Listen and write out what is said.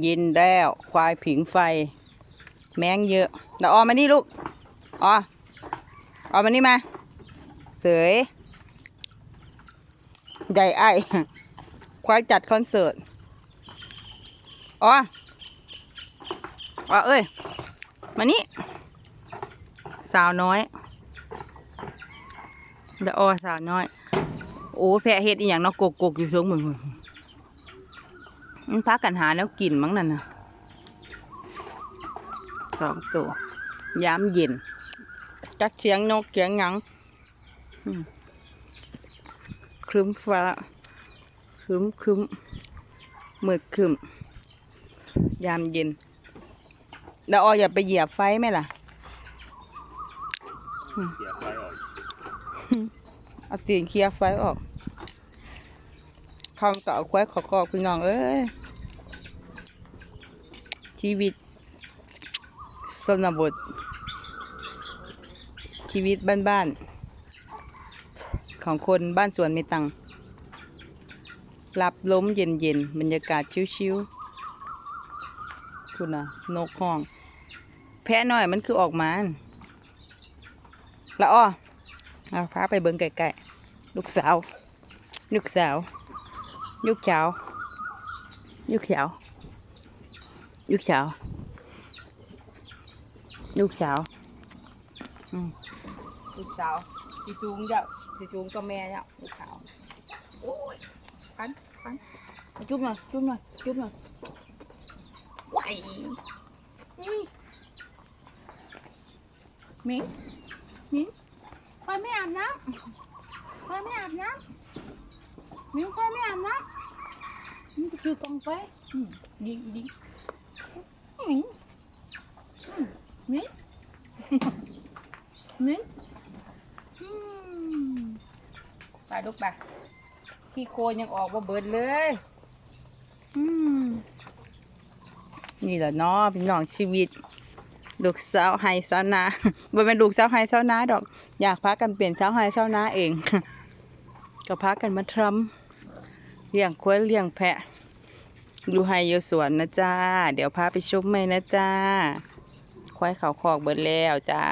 เย็นแล้วควายผิงไฟ แมงเยอะเดี๋ยวออมมานี่ลูกออออมมานี่มา เสยใหญ่ไอ้ควายจัดคอนเสิร์ตอ๋ออ๋อเอ้ย มานี่ สาวน้อยเดยวออสาวน้อย โอ้แพะเฮ็ดอีหยังเนาะกกกกอยู่เชิงเหมือน มันพักกันหาแล้วกินมั้งนั่นน่ะสองตัว ยามเย็น จักเสียงนกเสียงหยังครึ้มฟ้าครึ้มครึ้มมืดครึ้มยามเย็นแล้วอออย่าไปเหยียบไฟไหมล่ะเออกเอาตีนเคลียร์ไฟออกคำต่อควายขอกอกพี่น้องเอ้ย ชีวิตสนบท ชีวิตบ้านๆ ของคนบ้านสวนมีตังหลับล้มเย็นๆ บรรยากาศชิวๆคุณนะนกห้อง แพะน้อยมันคือออกมานละอ้อเอาพาไปเบิ้งไก่ๆลูกสาว ลูกสาว ลูกสาว ลูกสาว ลูกสาวลูกสาวอืมลูกสาวสีจูงเจ้าสีจูงก็แม่เจ้าลูกสาวโอ้ยปันปันจุ๊บหน่อยจุ๊บหน่อยจุ๊บหน่อยไหวมมิงมิงคอยไม่อาบน้ำคอยไม่อาบน้ำมิวคอยไม่อาบน้ำนี่ก็คือกองไฟอืมยิง ยิงมิงอืมมิงมิงอืมไปลูกไปขี้โคนยังออกมาเบิดเลยอืมนี่แหละเนาะพี่น้องชีวิต ลูกสาวไฮสาวนาบ่เป็นลูกสาวไฮสาวนาดอก อยากพากันเปลี่ยนสาวไฮสาวนาเอง ก็พากันมาทำเลี้ยงควายเลี้ยงแพะ อยู่ไฮอยู่สวนนะจ้า เดี๋ยวพาไปชมไหมนะจ้า ควายเขาคอกเบิดแล้วจ้า